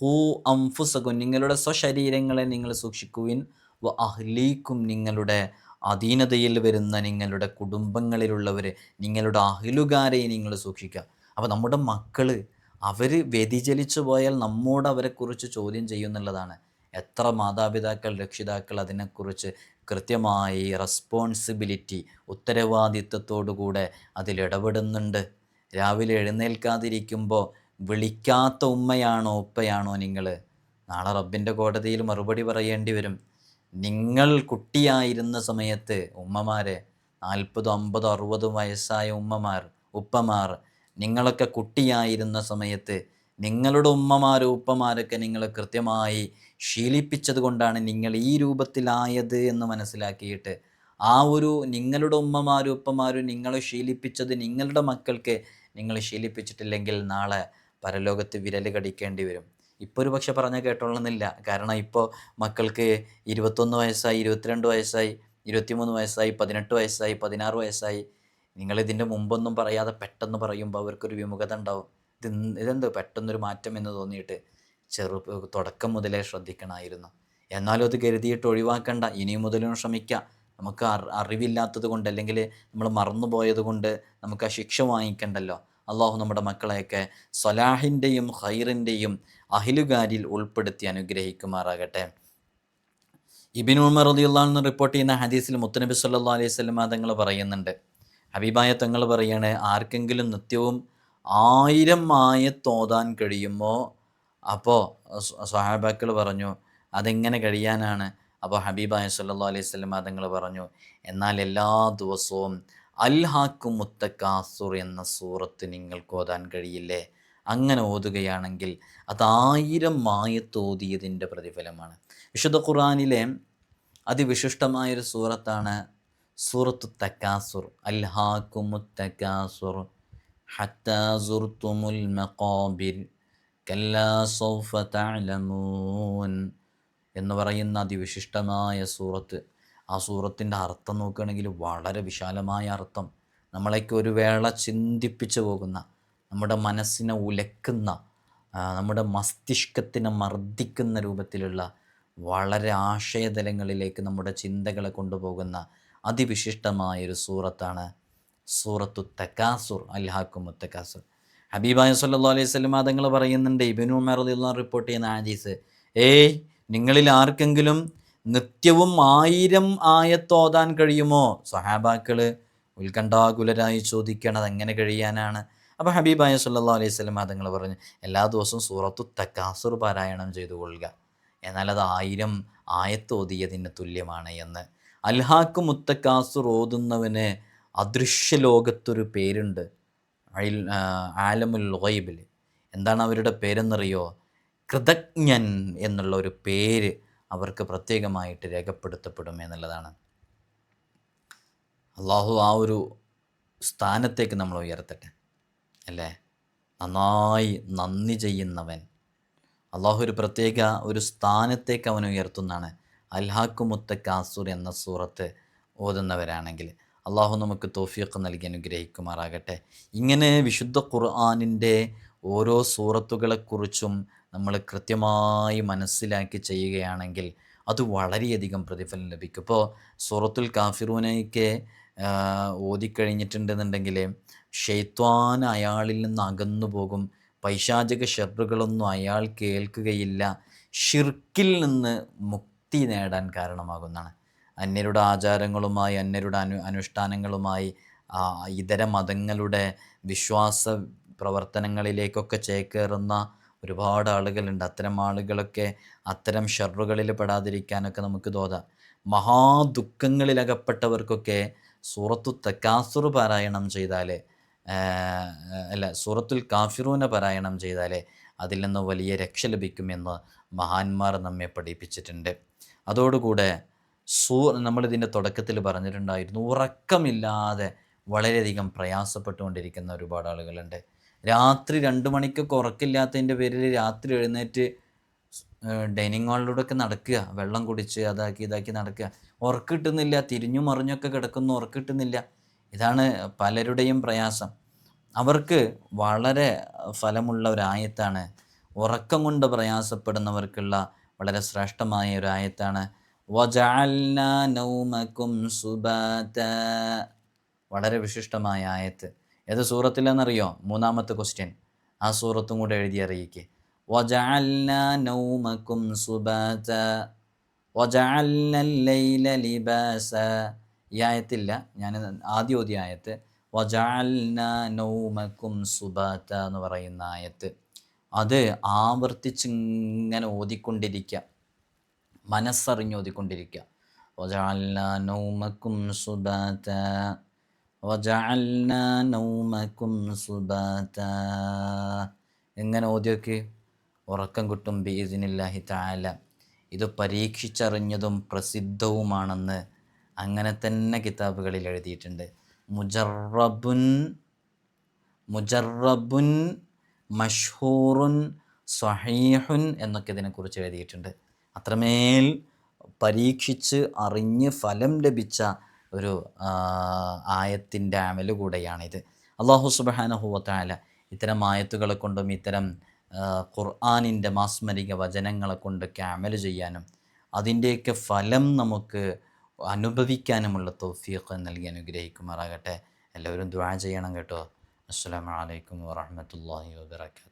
കൂ അംഫുസകും നിങ്ങളുടെ സ്വശരീരങ്ങളെ നിങ്ങൾ സൂക്ഷിക്കുവിൻ. വ അഹ്ലീക്കും നിങ്ങളുടെ അധീനതയിൽ വരുന്ന നിങ്ങളുടെ കുടുംബങ്ങളിലുള്ളവർ നിങ്ങളുടെ അഹിലുകാരെ നിങ്ങൾ സൂക്ഷിക്കുക. അപ്പോൾ നമ്മുടെ മക്കൾ അവർ വ്യതിചലിച്ചു പോയാൽ നമ്മോട് അവരെക്കുറിച്ച് ചോദ്യം ചെയ്യുന്നുള്ളതാണ് എത്ര മാതാപിതാക്കൾ രക്ഷിതാക്കൾ അതിനെക്കുറിച്ച് കൃത്യമായി റെസ്പോൺസിബിലിറ്റി ഉത്തരവാദിത്വത്തോടുകൂടെ അതിലിടപെടുന്നുണ്ട്. രാവിലെ എഴുന്നേൽക്കാതിരിക്കുമ്പോൾ വിളിക്കാത്ത ഉമ്മയാണോ ഉപ്പയാണോ നിങ്ങൾ നാളെ റബ്ബിന്റെ കോടതിയിൽ മറുപടി പറയേണ്ടി വരും. നിങ്ങൾ കുട്ടിയായിരുന്ന സമയത്ത് ഉമ്മമാരെ നാൽപ്പതും അമ്പതും അറുപതും വയസ്സായ ഉമ്മമാർ ഉപ്പമാർ നിങ്ങളൊക്കെ കുട്ടിയായിരുന്ന സമയത്ത് നിങ്ങളുടെ ഉമ്മമാരും ഉപ്പമാരൊക്കെ നിങ്ങളെ കൃത്യമായി ശീലിപ്പിച്ചത് കൊണ്ടാണ് നിങ്ങൾ ഈ രൂപത്തിലായത് എന്ന് മനസ്സിലാക്കിയിട്ട് ആ ഒരു നിങ്ങളുടെ ഉമ്മമാരും ഉപ്പമാരും നിങ്ങളെ ശീലിപ്പിച്ചത് നിങ്ങളുടെ മക്കൾക്ക് നിങ്ങൾ ശീലിപ്പിച്ചിട്ടില്ലെങ്കിൽ നാളെ പരലോകത്ത് വിരൽ കടിക്കേണ്ടി വരും. ഇപ്പോൾ ഒരു പക്ഷെ പറഞ്ഞ കേട്ടോളന്നില്ല. കാരണം ഇപ്പോൾ മക്കൾക്ക് ഇരുപത്തൊന്ന് വയസ്സായി ഇരുപത്തിരണ്ട് വയസ്സായി ഇരുപത്തിമൂന്ന് വയസ്സായി പതിനെട്ട് വയസ്സായി പതിനാറ് വയസ്സായി. നിങ്ങളിതിന്റെ മുമ്പൊന്നും പറയാതെ പെട്ടെന്ന് പറയുമ്പോൾ അവർക്കൊരു വിമുഖത ഉണ്ടാവും. ഇത് ഇതെന്തോ പെട്ടെന്നൊരു മാറ്റം എന്ന് തോന്നിയിട്ട് ചെറു തുടക്കം മുതലേ ശ്രദ്ധിക്കണമായിരുന്നു. എന്നാലും അത് കരുതിയിട്ട് ഒഴിവാക്കണ്ട. ഇനി മുതലും ശ്രമിക്കാം. നമുക്ക് അറി അറിവില്ലാത്തത് കൊണ്ട് അല്ലെങ്കിൽ നമ്മൾ മറന്നുപോയത് കൊണ്ട് നമുക്ക് ആ ശിക്ഷ വാങ്ങിക്കണ്ടല്ലോ. അള്ളാഹു നമ്മുടെ മക്കളെയൊക്കെ സൊലാഹിന്റെയും ഹൈറിന്റെയും അഹിലുകാരിൽ ഉൾപ്പെടുത്തി അനുഗ്രഹിക്കുമാറാകട്ടെ. ഇബിൻ ഉമർ റളിയല്ലാഹു റിപ്പോർട്ട് ചെയ്യുന്ന ഹദീസിൽ മുത്തനബി സല്ലാ അലൈഹി വസല്ലം തങ്ങൾ പറയുന്നുണ്ട്. ഹബീബായ തങ്ങൾ പറയാണ് ആർക്കെങ്കിലും നിത്യവും ആയിരം ആയത്തോതാൻ കഴിയുമോ? അപ്പോൾ സഹാബാക്കൾ പറഞ്ഞു അതെങ്ങനെ കഴിയാനാണ്? അപ്പോൾ ഹബീബായ സല്ലാ അലൈഹി വസല്ലം തങ്ങൾ പറഞ്ഞു എന്നാൽ എല്ലാ ദിവസവും അൽഹാക്കു മുത്തക്കാസുർ എന്ന സൂറത്ത് നിങ്ങൾക്ക് ഓതാൻ കഴിയില്ലേ? അങ്ങനെ ഓതുകയാണെങ്കിൽ അത് ആയിരം മായത്തോതിയതിന്റെ പ്രതിഫലമാണ്. വിശുദ്ധ ഖുറാനിലെ അതിവിശിഷ്ടമായൊരു സൂറത്താണ് സൂറത്തു തക്കാസുർ അൽഹാക്കുമുത്തക്കാസുർ ഹത്താസുർത്തുമുൽ المقابر. كلا سوف تعلمون എന്ന് പറയുന്ന അതിവിശിഷ്ടമായ സൂറത്ത്. ആ സൂറത്തിന്റെ അർത്ഥം നോക്കുകയാണെങ്കിൽ വളരെ വിശാലമായ അർത്ഥം. നമ്മളേക്ക് ഒരു വേള ചിന്തിപ്പിച്ചു പോകുന്ന നമ്മുടെ മനസ്സിനെ ഉലക്കുന്ന നമ്മുടെ മസ്തിഷ്കത്തിനെ മർദ്ദിക്കുന്ന രൂപത്തിലുള്ള വളരെ ആശയതലങ്ങളിലേക്ക് നമ്മുടെ ചിന്തകളെ കൊണ്ടുപോകുന്ന അതിവിശിഷ്ടമായൊരു സൂറത്താണ് സൂറത്തു തക്കാസുർ അൽഹാക്കും തക്കാസുർ ഹബീബായ സല്ലാ അലൈഹി സ്വലം തങ്ങൾ പറയുന്നുണ്ട് ഇബിനു മെറുദിള്ള റിപ്പോർട്ട് ചെയ്യുന്ന ആജീസ് ഏയ് നിങ്ങളിൽ ആർക്കെങ്കിലും നിത്യവും ആയിരം ആയത്തോതാൻ കഴിയുമോ? സഹാബാക്കൾ ഉത്കണ്ഠാകുലരായി ചോദിക്കണത് എങ്ങനെ കഴിയാനാണ്? അപ്പോൾ ഹബീബായ സല്ലാ അലൈഹി സ്വലം തങ്ങൾ പറഞ്ഞു എല്ലാ ദിവസവും സൂറത്തു തക്കാസുർ പാരായണം ചെയ്തു കൊള്ളുക. എന്നാൽ അത് ആയിരം ആയത്തോതിയതിന് തുല്യമാണ് എന്ന്. അൽഹാക്ക് മുത്തക്കാസുർ ഓതുന്നവന് അദൃശ്യ ലോകത്തൊരു പേരുണ്ട്. അയിൽ- ആലമുൽ ഗൈബിൽ. എന്താണ് അവരുടെ പേരെന്നറിയോ? കൃതജ്ഞൻ എന്നുള്ള ഒരു പേര് അവർക്ക് പ്രത്യേകമായിട്ട് രേഖപ്പെടുത്തപ്പെടും എന്നുള്ളതാണ്. അള്ളാഹു ആ ഒരു സ്ഥാനത്തേക്ക് നമ്മൾ ഉയർത്തട്ടെ അല്ലേ? നന്നായി നന്ദി ചെയ്യുന്നവൻ. അള്ളാഹു ഒരു പ്രത്യേക ഒരു സ്ഥാനത്തേക്ക് അവൻ ഉയർത്തുന്നതാണ്. അൽഹാക്കുമുത്ത കാസൂർ എന്ന സൂറത്ത് ഓതുന്നവരാണെങ്കിൽ അള്ളാഹു നമുക്ക് തോഫിയൊക്കെ നൽകി അനുഗ്രഹിക്കുമാറാകട്ടെ. ഇങ്ങനെ വിശുദ്ധ ഖുർആാനിന്റെ ഓരോ സൂറത്തുകളെക്കുറിച്ചും നമ്മൾ കൃത്യമായി മനസ്സിലാക്കി ചെയ്യുകയാണെങ്കിൽ അത് വളരെയധികം പ്രതിഫലം ലഭിക്കും. ഇപ്പോൾ സൂറത്തുൽ കാഫിറൂനയ്ക്ക് ഓതിക്കഴിഞ്ഞിട്ടുണ്ടെന്നുണ്ടെങ്കിൽ ഷെയ്ത്വാൻ അയാളിൽ നിന്ന് അകന്നു പോകും. പൈശാചക ഷെറുകളൊന്നും അയാൾ കേൾക്കുകയില്ല. ഷിർക്കിൽ നിന്ന് മുക്തി നേടാൻ കാരണമാകുന്നതാണ്. അന്യരുടെ ആചാരങ്ങളുമായി അന്യരുടെ അനു അനുഷ്ഠാനങ്ങളുമായി ഇതര മതങ്ങളുടെ വിശ്വാസ പ്രവർത്തനങ്ങളിലേക്കൊക്കെ ചേക്കേറുന്ന ഒരുപാട് ആളുകളുണ്ട്. അത്തരം ആളുകളൊക്കെ അത്തരം ഷെറുകളിൽ പെടാതിരിക്കാനൊക്കെ നമുക്ക് തോന്നാം. മഹാദുഃഖങ്ങളിലകപ്പെട്ടവർക്കൊക്കെ സൂറത്തു തക്കാസുർ പാരായണം ചെയ്താലേ അല്ല സൂറത്തുൽ കാഫിറൂന പാരായണം ചെയ്താലേ അതിൽ നിന്ന് വലിയ രക്ഷ ലഭിക്കുമെന്ന് മഹാന്മാർ നമ്മെ പഠിപ്പിച്ചിട്ടുണ്ട്. അതോടുകൂടെ സൂ നമ്മളിതിന്റെ തുടക്കത്തിൽ പറഞ്ഞിട്ടുണ്ടായിരുന്നു ഉറക്കമില്ലാതെ വളരെയധികം പ്രയാസപ്പെട്ടുകൊണ്ടിരിക്കുന്ന ഒരുപാട് ആളുകളുണ്ട്. രാത്രി രണ്ട് മണിക്കൊക്കെ ഉറക്കില്ലാത്തതിന്റെ പേരിൽ രാത്രി എഴുന്നേറ്റ് ഡൈനിങ് ഹാളിലൂടെയൊക്കെ നടക്കുക വെള്ളം കുടിച്ച് അതാക്കി ഇതാക്കി നടക്കുക. ഉറക്കിട്ടുന്നില്ല തിരിഞ്ഞു മറിഞ്ഞൊക്കെ കിടക്കുന്നു ഉറക്കിട്ടുന്നില്ല. ഇതാണ് പലരുടെയും പ്രയാസം. അവർക്ക് വളരെ ഫലമുള്ള ഒരായത്താണ്. ഉറക്കം കൊണ്ട് പ്രയാസപ്പെടുന്നവർക്കുള്ള വളരെ ശ്രേഷ്ഠമായ ഒരു ആയത്താണ് വജഅൽനാ നൗമക്കും സുബാത. വളരെ വിശിഷ്ടമായ ആയത്ത്. ഏത് സൂറത്തിലെന്നറിയോ? മൂന്നാമത്തെ ക്വസ്റ്റ്യൻ ആ സൂറത്തും കൂടെ എഴുതി അറിയിക്കേ. വജഅൽനാ നൗമക്കും സുബാത. ലൈല ലിബാസ. ഈ ആയത്തില്ല. ഞാൻ ആദ്യം ഓതിയ ആയത്ത്. വജാൽന നൗമക്കും സുബാത്ത എന്ന് പറയുന്ന ആയത്ത്. അത് ആവർത്തിച്ചിങ്ങനെ ഓതിക്കൊണ്ടിരിക്കുക മനസ്സറിഞ്ഞ് ഓതിക്കൊണ്ടിരിക്കുക വജഅൽന നൗമക്കും സുബാത. വജഅൽന നൗമക്കും സുബാത. എങ്ങനെ ഓതിയൊക്കെ? ഉറക്കം കിട്ടും ബീദിനില്ലാഹി താല ഇത് പരീക്ഷിച്ചറിഞ്ഞതും പ്രസിദ്ധവുമാണെന്ന് അങ്ങനെ തന്നെ കിതാബുകളിൽ എഴുതിയിട്ടുണ്ട്. മുജറബുൻ മുജറബുൻ മഷ്ഹൂറുൻ സ്വഹീഹുൻ എന്നൊക്കെ ഇതിനെക്കുറിച്ച് എഴുതിയിട്ടുണ്ട്. അത്രമേൽ പരീക്ഷിച്ച് അറിഞ്ഞ് ഫലം ലഭിച്ച ഒരു ആയത്തിന്റെ അമൽ കൂടെയാണിത്. അള്ളാഹു സുബാനഹുവത്തായ ഇത്തരം ആയത്തുകളെ കൊണ്ടും ഇത്തരം ഖുർആാനിന്റെ മാസ്മരിക വചനങ്ങളെ കൊണ്ടൊക്കെ അമൽ ചെയ്യാനും അതിന്റെയൊക്കെ ഫലം നമുക്ക് അനുഭവിക്കാനുമുള്ള തൗഫീഖ് നൽകി അനുഗ്രഹിക്കുമാറാകട്ടെ. എല്ലാവരും ദ്വാ ചെയ്യണം കേട്ടോ. അസ്സാം വലൈക്കും വാഹമത്തല്ലാഹി വാബർക്കാത്തു